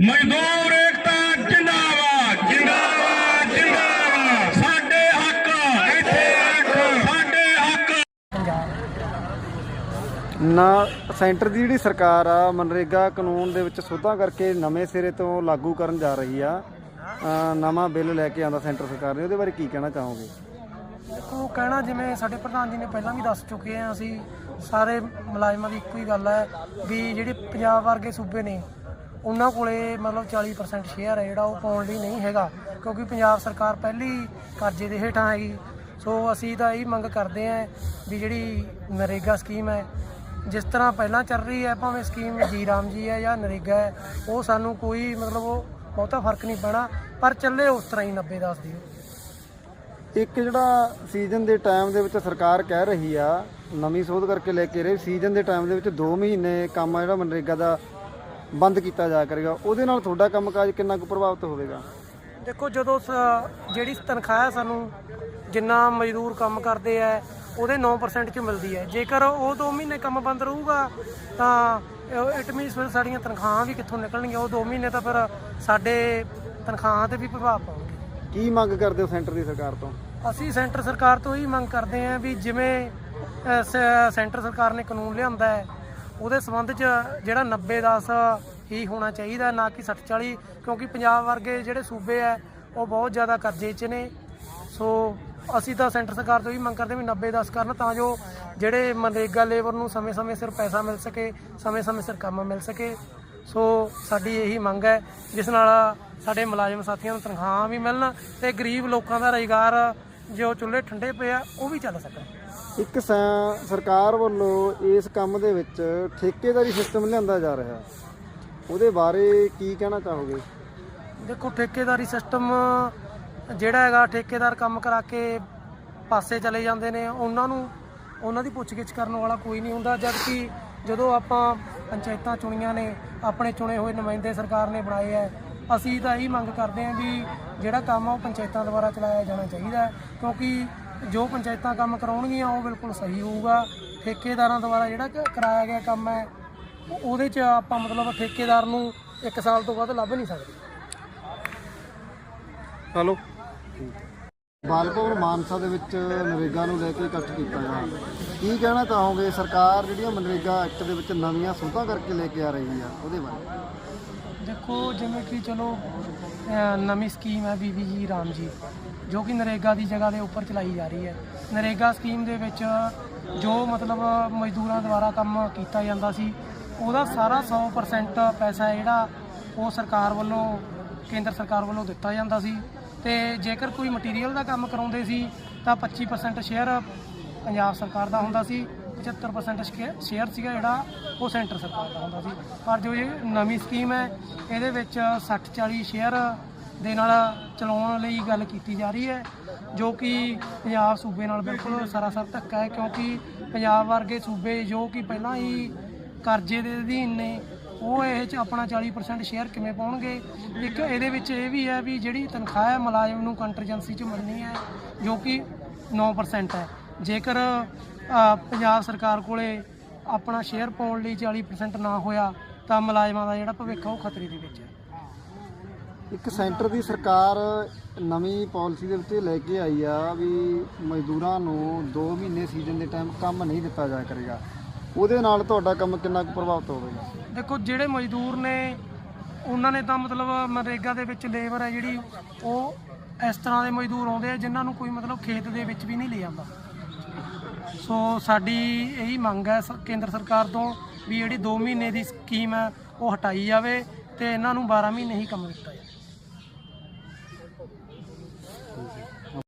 ਮਜ਼ਦੂਰ ਏਕਤਾ ਜਿੰਦਾਬਾਦ ਜਿੰਦਾਬਾਦ ਜਿੰਦਾਬਾਦ। ਸਾਡੇ ਹੱਕ ਇੱਥੇ ਰੱਖ ਸਾਡੇ ਹੱਕ। ਨਾ ਸੈਂਟਰ ਦੀ ਜਿਹੜੀ ਸਰਕਾਰ ਆ ਮਨਰੇਗਾ ਕਾਨੂੰਨ ਦੇ ਵਿੱਚ ਸੋਧਾਂ ਕਰਕੇ ਨਵੇਂ ਸਿਰੇ ਤੋਂ ਲਾਗੂ ਕਰਨ ਜਾ ਰਹੀ ਆ। ਨਵਾਂ ਬਿੱਲ ਲੈ ਕੇ ਆਂਦਾ ਸੈਂਟਰ ਸਰਕਾਰ ਨੇ ਉਹਦੇ ਬਾਰੇ ਕੀ ਕਹਿਣਾ ਚਾਹੋਗੇ? ਦੇਖੋ ਕਹਿਣਾ ਜਿਵੇਂ ਸਾਡੇ ਪ੍ਰਧਾਨ ਜੀ ਨੇ ਪਹਿਲਾਂ ਵੀ ਦੱਸ ਚੁੱਕੇ ਆ ਅਸੀਂ ਸਾਰੇ ਮੁਲਾਜ਼ਮਾਂ ਦੀ ਇੱਕੋ ਹੀ ਗੱਲ ਹੈ ਵੀ ਜਿਹੜੇ ਪੰਜਾਬ ਵਰਗੇ ਸੂਬੇ ਨੇ ਉਹਨਾਂ ਕੋਲੇ ਮਤਲਬ 40% ਸ਼ੇਅਰ ਹੈ ਜਿਹੜਾ ਉਹ ਪਾਉਣ ਲਈ ਨਹੀਂ ਹੈਗਾ, ਕਿਉਂਕਿ ਪੰਜਾਬ ਸਰਕਾਰ ਪਹਿਲੀ ਕਰਜ਼ੇ ਦੇ ਹੇਠਾਂ ਹੈਗੀ। ਸੋ ਅਸੀਂ ਤਾਂ ਇਹ ਮੰਗ ਕਰਦੇ ਆਂ ਵੀ ਜਿਹੜੀ ਨਰੇਗਾ ਸਕੀਮ ਹੈ, ਜਿਸ ਤਰ੍ਹਾਂ ਪਹਿਲਾਂ ਚੱਲ ਰਹੀ ਹੈ, ਭਾਵੇਂ ਸਕੀਮ ਜੀ ਰਾਮ ਜੀ ਹੈ ਜਾਂ ਨਰੇਗਾ ਹੈ, ਉਹ ਸਾਨੂੰ ਕੋਈ ਮਤਲਬ ਉਹ ਬਹੁਤਾ ਫ਼ਰਕ ਨਹੀਂ ਪੈਣਾ, ਪਰ ਚੱਲੇ ਉਸ ਤਰ੍ਹਾਂ ਹੀ 90 10 ਦੀ। ਇੱਕ ਜਿਹੜਾ ਸੀਜ਼ਨ ਦੇ ਟਾਈਮ ਦੇ ਵਿੱਚ ਸਰਕਾਰ ਕਹਿ ਰਹੀ ਆ, ਨਵੀਂ ਸੋਧ ਕਰਕੇ ਲੈ ਕੇ ਰਹੇ ਸੀਜ਼ਨ ਦੇ ਟਾਈਮ ਦੇ ਵਿੱਚ 2 ਮਹੀਨੇ ਕੰਮ ਆ ਜਿਹੜਾ ਮਨਰੇਗਾ ਦਾ ਬੰਦ ਕੀਤਾ ਜਾ ਕਰੇਗਾ। ਉਹਦੇ ਨਾਲ ਤੁਹਾਡਾ ਕੰਮਕਾਜ ਕਿੰਨਾ ਕੁ ਪ੍ਰਭਾਵਿਤ ਹੋਵੇਗਾ? ਦੇਖੋ ਜਦੋਂ ਸ- ਜਿਹੜੀ ਇਤਨਖਾਹ ਹੈ ਸਾਨੂੰ ਜਿੰਨਾ ਮਜ਼ਦੂਰ ਕੰਮ ਕਰਦੇ ਆ ਉਹਦੇ 9% ਚ ਮਿਲਦੀ ਹੈ ਜੇਕਰ ਉਹ 2 ਮਹੀਨੇ ਕੰਮ ਬੰਦ ਰਹੂਗਾ ਤਾਂ ਇਟ ਮੀਨਸ ਫਿਰ ਸਾਡੀਆਂ ਤਨਖਾਹਾਂ ਵੀ ਕਿੱਥੋਂ ਨਿਕਲਣਗੀਆਂ? ਉਹ 2 ਮਹੀਨੇ ਤਾਂ ਫਿਰ ਸਾਡੇ ਤਨਖਾਹਾਂ ਤੇ ਵੀ ਪ੍ਰਭਾਵ ਪਾਉਣਗੇ। ਕੀ ਮੰਗ ਕਰਦੇ ਹੋ ਸੈਂਟਰ ਦੀ ਸਰਕਾਰ ਤੋਂ? ਅਸੀਂ ਸੈਂਟਰ ਸਰਕਾਰ ਤੋਂ ਹੀ ਮੰਗ ਕਰਦੇ ਹਾਂ ਵੀ ਜਿਵੇਂ ਅ, ਸ- ਸੈਂਟਰ ਸਰਕਾਰ ਨੇ ਕਾਨੂੰਨ ਲਿਆਂਦਾ ਹੈ ਉਹਦੇ ਸੰਬੰਧ 'ਚ ਜਿਹੜਾ 90 10 ਹੀ ਹੋਣਾ ਚਾਹੀਦਾ, ਨਾ ਕਿ 60 40 ਕਿਉਂਕਿ ਪੰਜਾਬ ਵਰਗੇ ਜਿਹੜੇ ਸੂਬੇ ਆ, ਉਹ ਬਹੁਤ ਜ਼ਿਆਦਾ ਕਰਜ਼ੇ 'ਚ ਨੇ। ਸੋ ਅਸੀਂ ਤਾਂ ਸੈਂਟਰ ਸਰਕਾਰ ਤੋਂ ਹੀ ਮੰਗ ਕਰਦੇ ਵੀ 90 10 ਕਰਨ, ਤਾਂ ਜੋ ਜਿਹੜੇ ਮਨਰੇਗਾ ਲੇਬਰ ਨੂੰ ਸਮੇਂ-ਸਮੇਂ ਸਿਰ ਪੈਸਾ ਮਿਲ ਸਕੇ, ਸਮੇਂ-ਸਮੇਂ ਸਿਰ ਕੰਮ ਮਿਲ ਸਕੇ। ਸੋ ਸਾਡੀ ਇਹੀ ਮੰਗ ਹੈ, ਜਿਸ ਨਾਲ ਸਾਡੇ ਮੁਲਾਜ਼ਮ ਸਾਥੀਆਂ ਨੂੰ ਤਨਖਾਹਾਂ ਵੀ ਮਿਲਣ ਤੇ ਗਰੀਬ ਲੋਕਾਂ ਦਾ ਰੁਜ਼ਗਾਰ ਜੋ ਚੁੱਲ੍ਹੇ ਠੰਡੇ ਪਏ ਆ ਉਹ ਵੀ ਚੱਲ ਸਕਣ। ਇੱਕ ਸੈ- ਸਰਕਾਰ ਵੱਲੋਂ ਇਸ ਕੰਮ ਦੇ ਵਿੱਚ ਠੇਕੇਦਾਰੀ ਸਿਸਟਮ ਲਿਆਂਦਾ ਜਾ ਰਿਹਾ। ਉਹਦੇ ਬਾਰੇ ਕੀ ਕਹਿਣਾ ਚਾਹੋਗੇ? ਦੇਖੋ ਠੇਕੇਦਾਰੀ ਸਿਸਟਮ ਜਿਹੜਾ ਹੈਗਾ ਠੇਕੇਦਾਰ ਕੰਮ ਕਰਾ ਕੇ ਪਾਸੇ ਚਲੇ ਜਾਂਦੇ ਨੇ। ਉਹਨਾਂ ਨੂੰ ਉਹਨਾਂ ਦੀ ਪੁੱਛਗਿੱਛ ਕਰਨ ਵਾਲਾ ਕੋਈ ਨਹੀਂ ਹੁੰਦਾ ਜਦ ਕਿ ਜਦੋਂ ਆਪਾਂ ਪੰਚਾਇਤਾਂ ਚੁਣੀਆਂ ਨੇ ਆਪਣੇ ਚੁਣੇ ਹੋਏ ਨੁਮਾਇੰਦੇ ਸਰਕਾਰ ਨੇ ਬਣਾਏ ਐ ਅਸੀਂ ਤਾਂ ਇਹੀ ਮੰਗ ਕਰਦੇ ਹਾਂ ਵੀ ਜਿਹੜਾ ਕੰਮ ਆ ਉਹ ਪੰਚਾਇਤਾਂ ਦੁਆਰਾ ਚਲਾਇਆ ਜਾਣਾ ਚਾਹੀਦਾ ਕਿਉਂਕਿ ਜੋ ਪੰਚਾਇਤਾਂ ਕੰਮ ਕਰਾਉਣਗੀਆਂ ਉਹ ਬਿਲਕੁਲ ਸਹੀ ਹੋਊਗਾ। ਠੇਕੇਦਾਰਾਂ ਦੁਆਰਾ ਜਿਹੜਾ ਕ- ਕਰਾਇਆ ਗਿਆ ਕੰਮ ਹੈ ਉਹ- ਉਹਦੇ 'ਚ ਆਪਾਂ ਮਤਲਬ ਠੇਕੇਦਾਰ ਨੂੰ 1 ਸਾਲ ਤੋਂ ਵੱਧ ਲੱਭ ਨਹੀਂ ਸਕਦੇ। ਹਲੋ। ਬਾਲਪੁਰ ਮਾਨਸਾ ਦੇ ਵਿੱਚ ਨਰੇਗਾ ਨੂੰ ਲੈ ਕੇ ਇਕੱਠ ਕੀਤਾ ਗਿਆ। ਕੀ ਕਹਿਣਾ ਚਾਹੋਗੇ? ਸਰਕਾਰ ਜਿਹੜੀਆਂ ਮਨਰੇਗਾ ਐਕਟ ਦੇ ਵਿੱਚ ਨਵੀਆਂ ਸੋਧਾਂ ਕਰਕੇ ਲੈ ਕੇ ਆ ਰਹੀ ਆ ਉਹਦੇ ਬਾਰੇ। ਦੇਖੋ, ਜਿਵੇਂ ਕਿ ਚਲੋ, ਅਹ, ਨਵੀਂ ਸਕੀਮ ਹੈ ਬੀਬੀ ਜੀ ਰਾਮ ਜੀ, ਜੋ ਕਿ ਨਰੇਗਾ ਦੀ ਜਗ੍ਹਾ ਦੇ ਉੱਪਰ ਚਲਾਈ ਜਾ ਰਹੀ ਹੈ। ਨਰੇਗਾ ਸਕੀਮ ਦੇ ਵਿੱਚ ਜੋ ਮਤਲਬ ਮਜ਼ਦੂਰਾਂ ਦੁਆਰਾ ਕੰਮ ਕੀਤਾ ਜਾਂਦਾ ਸੀ, ਉਹਦਾ ਸਾਰਾ 100% ਪੈਸਾ ਹੈ ਜਿਹੜਾ ਉਹ ਸਰਕਾਰ ਵੱਲੋਂ, ਕੇਂਦਰ ਸਰਕਾਰ ਵੱਲੋਂ ਦਿੱਤਾ ਜਾਂਦਾ ਸੀ। ਤੇ ਜੇਕਰ ਕੋਈ ਮਟੀਰੀਅਲ ਦਾ ਕੰਮ ਕਰਾਉਂਦੇ ਸੀ, ਤਾਂ 25% ਸ਼ੇਅਰ ਪੰਜਾਬ ਸਰਕਾਰ ਦਾ ਹੁੰਦਾ ਸੀ। 75% ਸ਼ੇਅਰ ਸੀਗਾ ਜਿਹੜਾ, ਉਹ ਸੈਂਟਰ ਸਰਕਾਰ ਦਾ ਹੁੰਦਾ ਸੀ। ਪਰ ਜੋ ਇਹ ਨਵੀਂ ਸਕੀਮ ਹੈ, ਇਹਦੇ ਵਿੱਚ 60 40 ਸ਼ੇਅਰ ਦੇ ਨਾਲ ਚਲਾਉਣ ਲਈ ਗੱਲ ਕੀਤੀ ਜਾ ਰਹੀ ਹੈ, ਜੋ ਕਿ ਪੰਜਾਬ ਸੂਬੇ ਨਾਲ ਬਿਲਕੁਲ ਸਰਾਸਰ ਧੱਕਾ ਹੈ, ਕਿਉਂਕਿ ਪੰਜਾਬ ਵਰਗੇ ਸੂਬੇ ਜੋ ਕਿ ਪਹਿਲਾਂ ਹੀ ਕਰਜ਼ੇ ਦੇ ਅਧੀਨ ਨੇ, ਉਹ ਇਹ ਚ ਆਪਣਾ 40% ਸ਼ੇਅਰ ਕਿਵੇਂ ਪਾਉਣਗੇ? ਇੱਕ ਇਹਦੇ ਵਿੱਚ ਇਹ ਵੀ ਹੈ ਵੀ ਜਿਹੜੀ ਤਨਖਾਹ ਹੈ, ਮੁਲਾਜ਼ਮ ਨੂੰ ਕੰਟਰਜੈਂਸੀ ਚ ਮਿਲਣੀ ਹੈ, ਜੋ ਕਿ 9% ਹੈ। ਜੇਕਰ ਪੰਜਾਬ ਸਰਕਾਰ ਕੋਲੇ ਆਪਣਾ ਸ਼ੇਅਰ ਪਾਉਣ ਲਈ 40% ਨਾ ਹੋਇਆ ਤਾਂ ਮੁਲਾਜ਼ਮਾਂ ਦਾ ਜਿਹੜਾ ਭਵਿੱਖ ਉਹ ਖਤਰੇ ਦੇ ਵਿੱਚ ਹੈ। ਇੱਕ ਸੈਂਟਰ ਦੀ ਸਰਕਾਰ ਨਵੀਂ ਪਾਲਿਸੀ ਦੇ ਉੱਤੇ ਲੈ ਕੇ ਆਈ ਆ ਵੀ ਮਜ਼ਦੂਰਾਂ ਨੂੰ 2 ਮਹੀਨੇ ਸੀਜ਼ਨ ਦੇ ਟਾਈਮ ਕੰਮ ਨਹੀਂ ਦਿੱਤਾ ਜਾ ਕਰੇਗਾ। ਉਹਦੇ ਨਾਲ ਤੁਹਾਡਾ ਕੰਮ ਕਿੰਨਾ ਕੁ ਪ੍ਰਭਾਵਿਤ ਹੋਵੇਗਾ? ਦੇਖੋ ਜਿਹੜੇ ਮਜ਼ਦੂਰ ਨੇ ਉਹਨਾਂ ਨੇ ਤਾਂ ਮਤਲਬ ਮਨਰੇਗਾ ਦੇ ਵਿੱਚ ਲੇਬਰ ਹੈ ਜਿਹੜੀ ਉਹ ਇਸ ਤਰ੍ਹਾਂ ਦੇ ਮਜ਼ਦੂਰ ਆਉਂਦੇ ਆ ਜਿਨ੍ਹਾਂ ਨੂੰ ਕੋਈ ਮਤਲਬ ਖੇਤ ਦੇ ਵਿੱਚ ਵੀ ਨਹੀਂ ਲੈ ਜਾਂਦਾ ਸੋ ਸਾਡੀ ਇਹੀ ਮੰਗ ਹੈ ਸ- ਕੇਂਦਰ ਸਰਕਾਰ ਤੋਂ ਵੀ ਜਿਹੜੀ 2 ਮਹੀਨੇ ਦੀ ਸਕੀਮ ਹੈ, ਉਹ ਹਟਾਈ ਜਾਵੇ ਤੇ ਇਹਨਾਂ ਨੂੰ 12 ਮਹੀਨੇ ਹੀ ਕੰਮ ਦਿੱਤਾ ਜਾਵੇ।